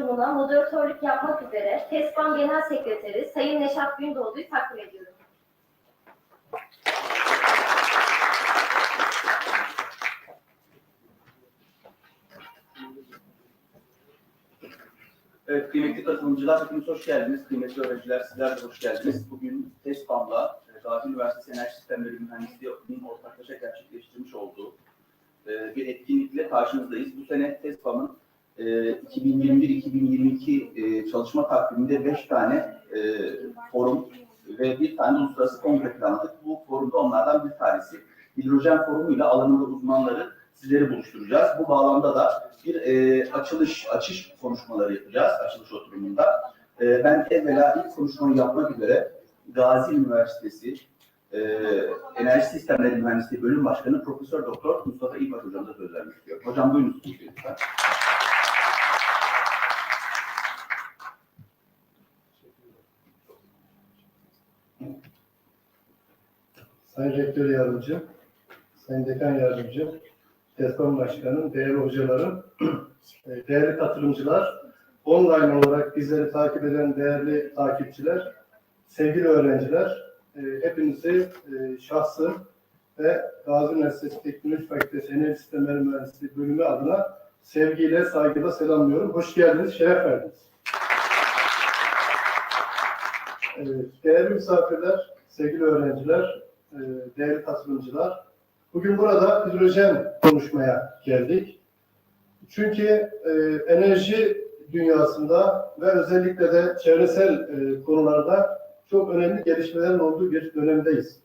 oturumuna moderatörlük yapmak üzere TESBAN Genel Sekreteri Sayın Neşat Gündoğdu'yu takdim ediyorum. Evet, kıymetli katılımcılar, hepiniz hoş geldiniz. Kıymetli öğrenciler, sizler de hoş geldiniz. Bugün TESPAM'la e, Gazi Üniversitesi Enerji Sistemleri Mühendisliği'nin ortaklaşa gerçekleştirmiş olduğu e, bir etkinlikle karşınızdayız. Bu sene TESPAM'ın e, 2021-2022 e, çalışma takviminde 5 tane e, forum ve bir tane uluslararası kongre planladık. Bu forumda onlardan bir tanesi. Hidrojen forumuyla alanında uzmanları sizleri buluşturacağız. Bu bağlamda da bir e, açılış, açış konuşmaları yapacağız, açılış oturumunda. Ben evvela ilk konuşmayı yapmak üzere Gazi Üniversitesi Enerji Sistemleri Mühendisliği Bölüm Başkanı Profesör Doktor Mustafa İlbaş Hocam'da söz vermek istiyorum. Hocam buyurun. Sayın Rektör Yardımcı, Sayın Dekan Yardımcı, TESKOM Başkanım, değerli hocalarım, e, değerli katılımcılar, online olarak bizleri takip eden değerli takipçiler, sevgili öğrenciler, e, hepinizi e, şahsım ve Gazi Üniversitesi Teknoloji Fakültesi Enerji Sistemleri Mühendisliği bölümü adına sevgiyle, saygıyla selamlıyorum. Hoş geldiniz, şeref verdiniz. Evet, değerli misafirler, sevgili öğrenciler, e, değerli katılımcılar, bugün burada hidrojen konuşmaya geldik. Çünkü e, enerji dünyasında ve özellikle de çevresel e, konularda çok önemli gelişmelerin olduğu bir dönemdeyiz.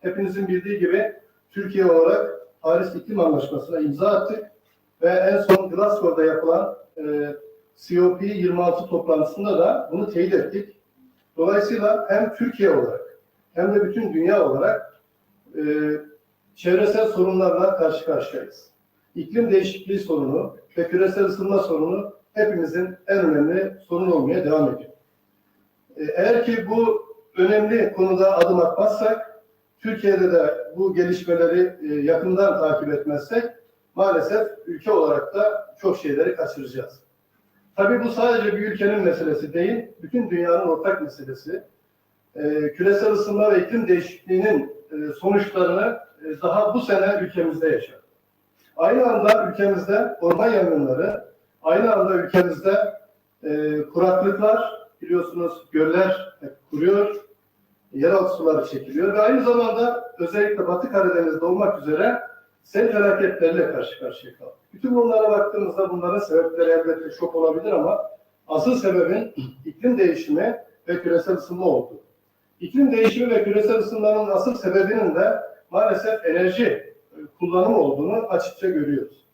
Hepinizin bildiği gibi Türkiye olarak Paris İklim Anlaşması'na imza attık ve en son Glasgow'da yapılan e, COP26 toplantısında da bunu teyit ettik. Dolayısıyla hem Türkiye olarak hem de bütün dünya olarak e, çevresel sorunlarla karşı karşıyayız. İklim değişikliği sorunu ve küresel ısınma sorunu hepimizin en önemli sorun olmaya devam ediyor. E, eğer ki bu önemli konuda adım atmazsak, Türkiye'de de bu gelişmeleri e, yakından takip etmezsek, maalesef ülke olarak da çok şeyleri kaçıracağız. Tabii bu sadece bir ülkenin meselesi değil, bütün dünyanın ortak meselesi. Ee, küresel ısınma ve iklim değişikliğinin e, sonuçlarını e, daha bu sene ülkemizde yaşadık. Aynı anda ülkemizde orman yangınları, aynı anda ülkemizde e, kuraklıklar, biliyorsunuz göller e, kuruyor, yeraltı suları çekiliyor ve aynı zamanda özellikle Batı Karadeniz'de olmak üzere sel felaketleriyle karşı karşıya kaldık. Bütün bunlara baktığımızda bunların sebepleri elbette çok olabilir ama asıl sebebin iklim değişimi ve küresel ısınma oldu. İklim değişimi ve küresel ısınmanın asıl sebebinin de maalesef enerji e, kullanımı olduğunu açıkça görüyoruz.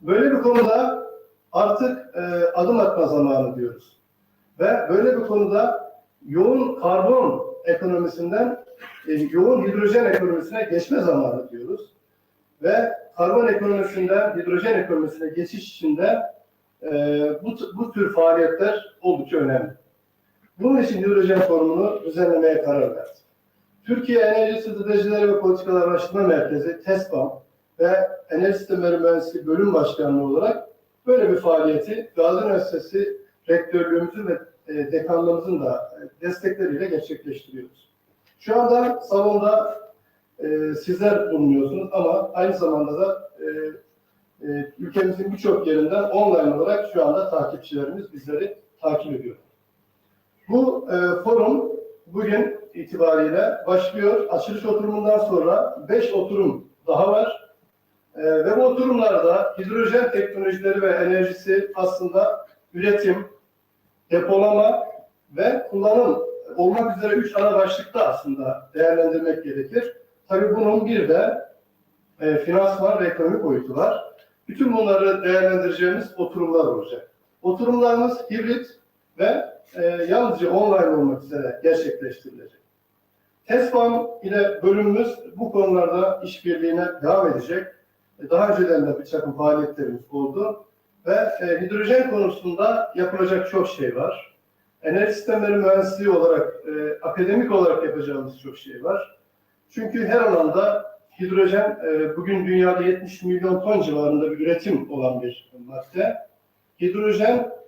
Böyle bir konuda artık e, adım atma zamanı diyoruz. Ve böyle bir konuda yoğun karbon ekonomisinden e, yoğun hidrojen ekonomisine geçme zamanı diyoruz. Ve karbon ekonomisinden hidrojen ekonomisine geçiş için de e, bu, bu tür faaliyetler oldukça önemli. Bunun için hidrojen forumunu düzenlemeye karar verdi. Türkiye Enerji Stratejileri ve Politikalar Araştırma Merkezi TESPAM ve Enerji Sistemleri Mühendisliği Bölüm Başkanlığı olarak böyle bir faaliyeti Gazi Üniversitesi Rektörlüğümüzün ve e, dekanlığımızın da e, destekleriyle gerçekleştiriyoruz. Şu anda salonda e, sizler bulunuyorsunuz ama aynı zamanda da e, e, ülkemizin birçok yerinden online olarak şu anda takipçilerimiz bizleri takip ediyor. Bu e, forum bugün itibariyle başlıyor. Açılış oturumundan sonra 5 oturum daha var. E, ve bu oturumlarda hidrojen teknolojileri ve enerjisi aslında üretim, depolama ve kullanım olmak üzere üç ana başlıkta aslında değerlendirmek gerekir. Tabii bunun bir de e, finansman ve ekonomik boyutu var. Bütün bunları değerlendireceğimiz oturumlar olacak. Oturumlarımız hibrit ve e, yalnızca online olmak üzere gerçekleştirilecek. TESFAM ile bölümümüz bu konularda işbirliğine devam edecek. E, Daha önceden de bir takım faaliyetlerimiz oldu. Ve e, hidrojen konusunda yapılacak çok şey var. Enerji sistemleri mühendisliği olarak, e, akademik olarak yapacağımız çok şey var. Çünkü her alanda hidrojen e, bugün dünyada 70 milyon ton civarında bir üretim olan bir madde. hidrojen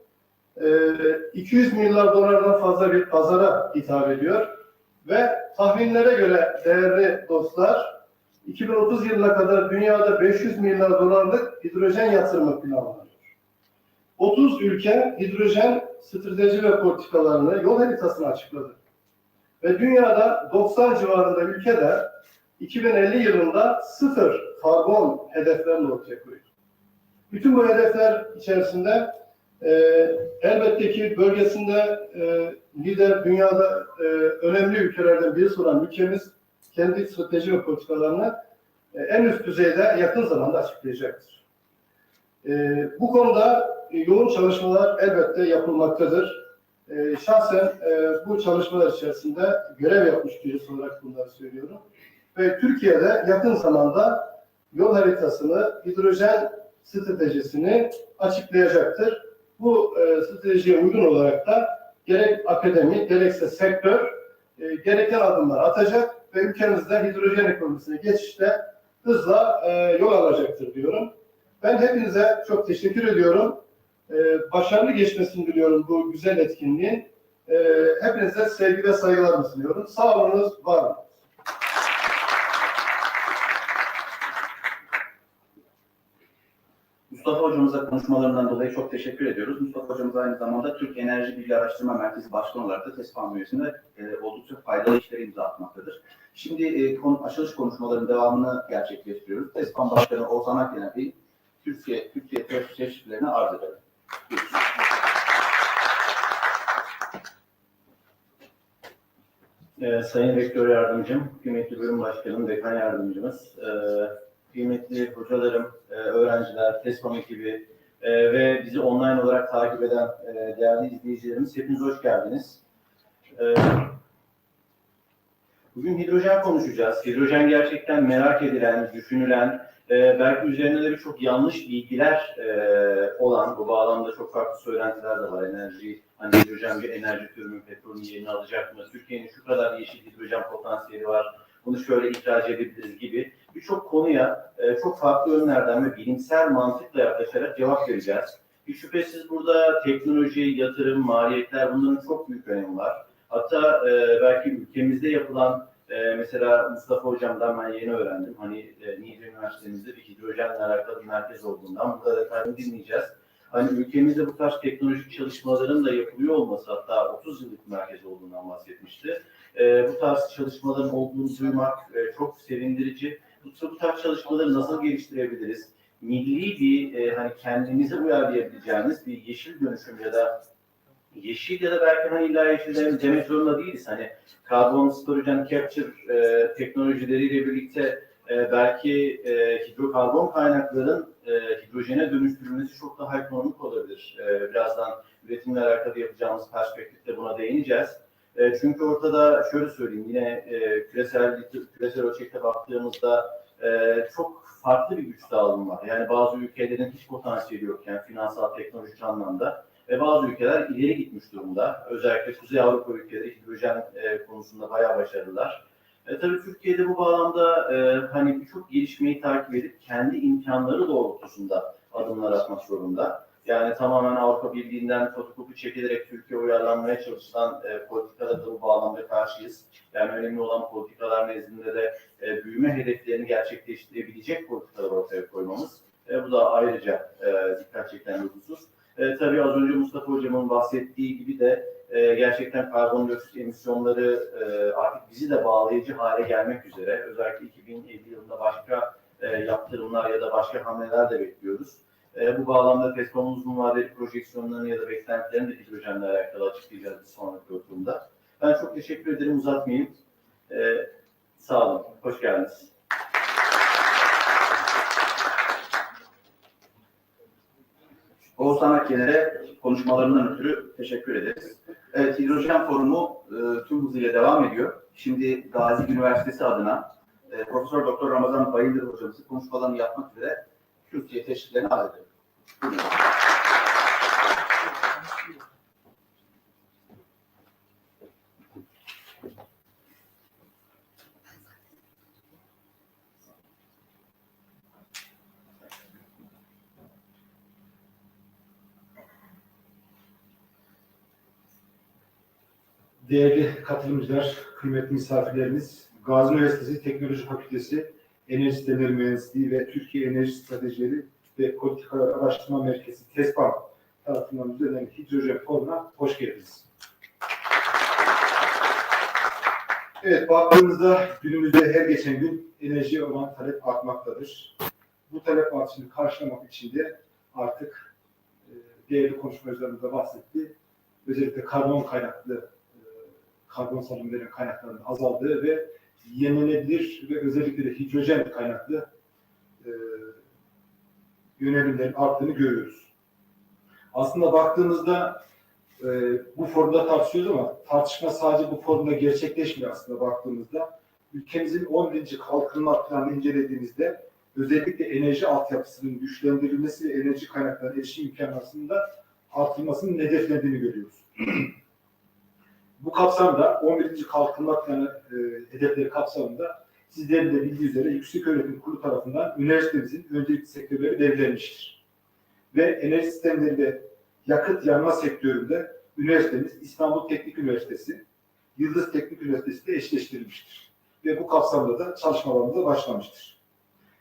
200 milyar dolardan fazla bir pazara hitap ediyor ve tahminlere göre değerli dostlar 2030 yılına kadar dünyada 500 milyar dolarlık hidrojen yatırımı planlanıyor. 30 ülke hidrojen strateji ve politikalarını yol haritasını açıkladı. Ve dünyada 90 civarında ülkede 2050 yılında sıfır karbon hedeflerini ortaya koyuyor. Bütün bu hedefler içerisinde e, elbette ki bölgesinde e, lider dünyada e, önemli ülkelerden birisi olan ülkemiz kendi strateji ve politikalarını e, en üst düzeyde yakın zamanda açıklayacaktır. E, bu konuda e, yoğun çalışmalar elbette yapılmaktadır. E, şahsen e, bu çalışmalar içerisinde görev yapmış birisi olarak bunları söylüyorum. Ve Türkiye'de yakın zamanda yol haritasını, hidrojen stratejisini açıklayacaktır. Bu e, stratejiye uygun olarak da gerek akademi, gerekse sektör e, gereken adımlar atacak ve ülkemizde hidrojen ekonomisine geçişte hızla e, yol alacaktır diyorum. Ben hepinize çok teşekkür ediyorum. E, başarılı geçmesini diliyorum bu güzel etkinliğin. E, hepinize sevgi ve saygılarımı sunuyorum. Sağ olunuz, var olun. Mustafa hocamıza konuşmalarından dolayı çok teşekkür ediyoruz. Mustafa hocamız aynı zamanda Türk Enerji Bilgi Araştırma Merkezi Başkanı olarak da TESPAN bünyesinde e, oldukça faydalı işleri imza atmaktadır. Şimdi e, konu, açılış konuşmalarının devamını gerçekleştiriyoruz. TESPAN Başkanı Oğuzhan Akgelen Bey, Türkiye, Türkiye test çeşitlerini arz edelim. Ee, Sayın Rektör Yardımcım, kıymetli bölüm başkanım, dekan yardımcımız, e, kıymetli hocalarım, e, öğrenciler, TESPAM ekibi e, ve bizi online olarak takip eden e, değerli izleyicilerimiz, hepiniz hoş geldiniz. Bugün hidrojen konuşacağız. Hidrojen gerçekten merak edilen, düşünülen, belki üzerinde de birçok yanlış bilgiler olan, bu bağlamda çok farklı söylentiler de var. Enerji, hani hidrojen bir enerji türü mü, petrolün yerini alacak mı, Türkiye'nin şu kadar yeşil hidrojen potansiyeli var, bunu şöyle ihraç edebiliriz gibi birçok konuya e, çok farklı yönlerden ve bilimsel mantıkla yaklaşarak cevap vereceğiz. Bir şüphesiz burada teknoloji, yatırım, maliyetler bunların çok büyük önemi var. Hatta e, belki ülkemizde yapılan e, mesela Mustafa Hocam'dan ben yeni öğrendim. Hani e, Niğde Üniversitemizde bir hidrojenle alakalı bir merkez olduğundan burada detaylı dinleyeceğiz. Hani ülkemizde bu tarz teknolojik çalışmaların da yapılıyor olması hatta 30 yıllık bir merkez olduğundan bahsetmişti. E, bu tarz çalışmaların olduğunu duymak e, çok sevindirici. Bu, bu tarz çalışmaları nasıl geliştirebiliriz? Milli bir e, hani kendimize uyarlayabileceğimiz bir yeşil dönüşüm ya da yeşil ya da belki hani illa yeşil demek zorunda değiliz. Hani karbon storage and capture e, teknolojileriyle birlikte e, belki e, hidrokarbon kaynakların e, hidrojene dönüştürülmesi çok daha ekonomik olabilir. E, birazdan üretimle alakalı yapacağımız perspektifte buna değineceğiz. E, çünkü ortada şöyle söyleyeyim yine e, küresel küresel ölçekte baktığımızda e, çok farklı bir güç dağılımı var. Yani bazı ülkelerin hiç potansiyeli yokken finansal teknolojik anlamda ve bazı ülkeler ileri gitmiş durumda. Özellikle Kuzey Avrupa ülkeleri hidrojen e, konusunda bayağı başarılılar. E, tabii Türkiye'de bu bağlamda e, hani birçok gelişmeyi takip edip kendi imkanları doğrultusunda adımlar atmak zorunda. Yani tamamen Avrupa Birliği'nden fotokopi çekilerek Türkiye uyarlanmaya çalışılan e, politikada da bu bağlamda karşıyız. Yani önemli olan politikalar nezdinde de e, büyüme hedeflerini gerçekleştirebilecek politikalar ortaya koymamız. E, bu da ayrıca e, dikkat çeken bir husus. E, tabii az önce Mustafa Hocam'ın bahsettiği gibi de e, gerçekten karbondioksit emisyonları e, artık bizi de bağlayıcı hale gelmek üzere. Özellikle 2050 yılında başka e, yaptırımlar ya da başka hamleler de bekliyoruz. E, bu bağlamda TESCO'nun uzun vadeli projeksiyonlarını ya da beklentilerini de hidrojenle alakalı açıklayacağız sonraki oturumda. Ben çok teşekkür ederim, uzatmayayım. E, sağ olun, hoş geldiniz. Oğuzhan Akgener'e konuşmalarından ötürü teşekkür ederiz. Evet, Hidrojen Forumu e, tüm hızıyla devam ediyor. Şimdi Gazi Üniversitesi adına e, Profesör Doktor Ramazan Bayındır hocamızın konuşmalarını yapmak üzere Türkiye teşhislerini aldı. Değerli katılımcılar, kıymetli misafirlerimiz, Gazi Üniversitesi Teknoloji Fakültesi Enerji Sistemleri Mühendisliği ve Türkiye Enerji Stratejileri ve Politikalar Araştırma Merkezi TESPAM tarafından düzenlenen hidrojen forumuna hoş geldiniz. Evet, baktığımızda günümüzde her geçen gün enerjiye olan talep artmaktadır. Bu talep artışını karşılamak için de artık e, değerli konuşmacılarımız da bahsetti. Özellikle karbon kaynaklı e, karbon salınımlarının kaynaklarının azaldığı ve yenilenebilir ve özellikle de hidrojen kaynaklı e, yönelimlerin arttığını görüyoruz. Aslında baktığımızda e, bu forumda tartışıyoruz ama tartışma sadece bu forumda gerçekleşmiyor aslında baktığımızda. Ülkemizin 11. kalkınma planını incelediğimizde özellikle enerji altyapısının güçlendirilmesi ve enerji kaynaklarına erişim imkanlarının artırılmasının hedeflendiğini görüyoruz. Bu kapsamda 11. Kalkınma Planı e, hedefleri kapsamında sizlerin de bildiği üzere Yüksek Öğretim Kurulu tarafından üniversitemizin öncelikli sektörleri belirlenmiştir. Ve enerji sistemleri ve yakıt yanma sektöründe üniversitemiz İstanbul Teknik Üniversitesi, Yıldız Teknik Üniversitesi ile eşleştirilmiştir. Ve bu kapsamda da çalışmalarımıza başlamıştır.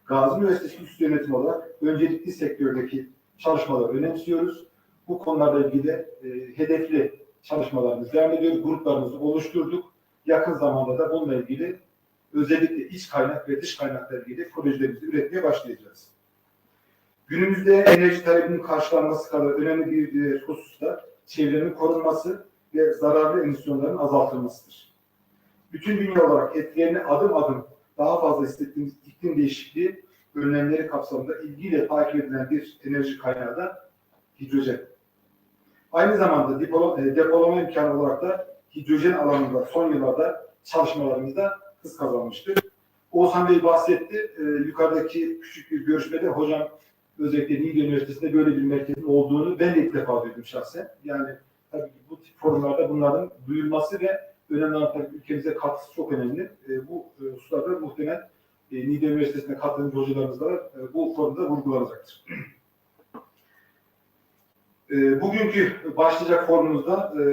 Gazi Üniversitesi Üst Yönetim olarak öncelikli sektördeki çalışmaları önemsiyoruz. Bu konularla ilgili e, hedefli çalışmalarımız devam ediyor. Gruplarımızı oluşturduk. Yakın zamanda da bununla ilgili özellikle iç kaynak ve dış kaynakla ilgili projelerimizi üretmeye başlayacağız. Günümüzde enerji talebinin karşılanması kadar önemli bir diğer husus da çevrenin korunması ve zararlı emisyonların azaltılmasıdır. Bütün dünya olarak etkilerini adım adım daha fazla hissettiğimiz iklim değişikliği önlemleri kapsamında ilgiyle takip edilen bir enerji kaynağı da hidrojen. Aynı zamanda depolama, e, depolama imkanı olarak da hidrojen alanında son yıllarda çalışmalarımızda hız kazanmıştır. Oğuzhan Bey bahsetti. E, yukarıdaki küçük bir görüşmede hocam özellikle Niğde Üniversitesi'nde böyle bir merkezin olduğunu ben de ilk defa duydum şahsen. Yani tabii bu tip forumlarda bunların duyulması ve önemli olan tabii ülkemize katkısı çok önemli. E, bu e, hususlarda muhtemelen e, Niğde Üniversitesi'nde katılımcı hocalarımız da var. E, bu forumda vurgulanacaktır. E, bugünkü başlayacak forumumuzda e,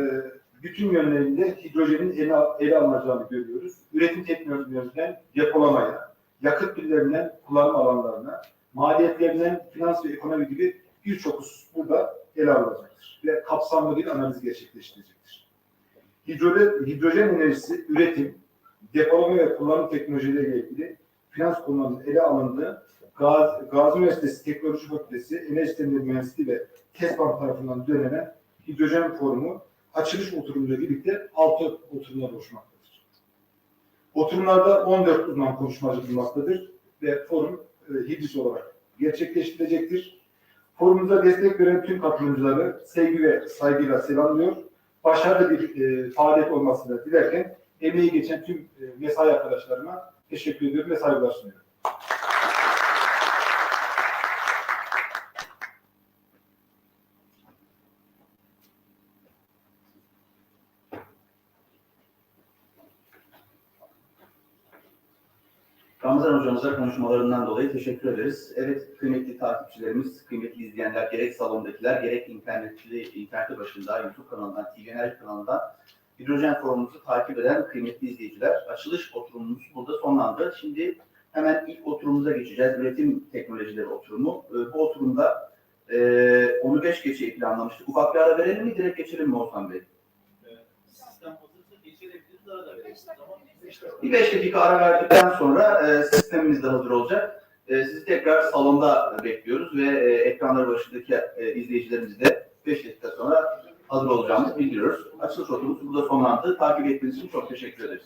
bütün yönlerinde hidrojenin ele, ele alınacağını görüyoruz. Üretim teknolojilerinden depolamaya, yakıt pillerinden kullanım alanlarına, maliyetlerinden finans ve ekonomi gibi birçok husus burada ele alınacaktır. Ve kapsamlı bir analiz gerçekleştirecektir. Hidrojen, hidrojen enerjisi, üretim, depolama ve kullanım teknolojileriyle ilgili finans konularının ele alındığı Gazi, Gazi Üniversitesi Teknoloji Fakültesi Enerji Sistemleri Mühendisliği ve TESBAM tarafından düzenlenen hidrojen forumu açılış oturumuyla birlikte altı oturumlar oluşmaktadır. Oturumlarda 14 uzman konuşmacı bulunmaktadır ve forum e, hibris olarak gerçekleştirilecektir. Forumuza destek veren tüm katılımcıları sevgi ve saygıyla selamlıyor. Başarılı bir e, faaliyet olmasını dilerken emeği geçen tüm e, mesai arkadaşlarıma teşekkür ediyorum ve saygılar sunuyorum. Hocamıza konuşmalarından dolayı teşekkür ederiz. Evet kıymetli takipçilerimiz, kıymetli izleyenler, gerek salondakiler, gerek internetli, interneti başında, YouTube kanalından, TV Enerji kanalından hidrojen forumumuzu takip eden kıymetli izleyiciler, açılış oturumumuz burada sonlandı. Şimdi hemen ilk oturumumuza geçeceğiz. Üretim teknolojileri oturumu. Ee, Bu oturumda e, onu beş geçeyi planlamıştık. Ufak bir ara verelim mi? Direkt geçelim mi Oğuzhan Bey? Sistem hazırsa geçirebiliriz, arada veririz. Tamam. Bir beş dakika ara verdikten sonra e, sistemimiz de hazır olacak. E, sizi tekrar salonda bekliyoruz ve e, ekranları başındaki e, izleyicilerimizi de 5 dakika sonra hazır olacağımızı bildiriyoruz. Açılış oturumumuz burada sonlandı. Takip ettiğiniz için çok teşekkür ederiz.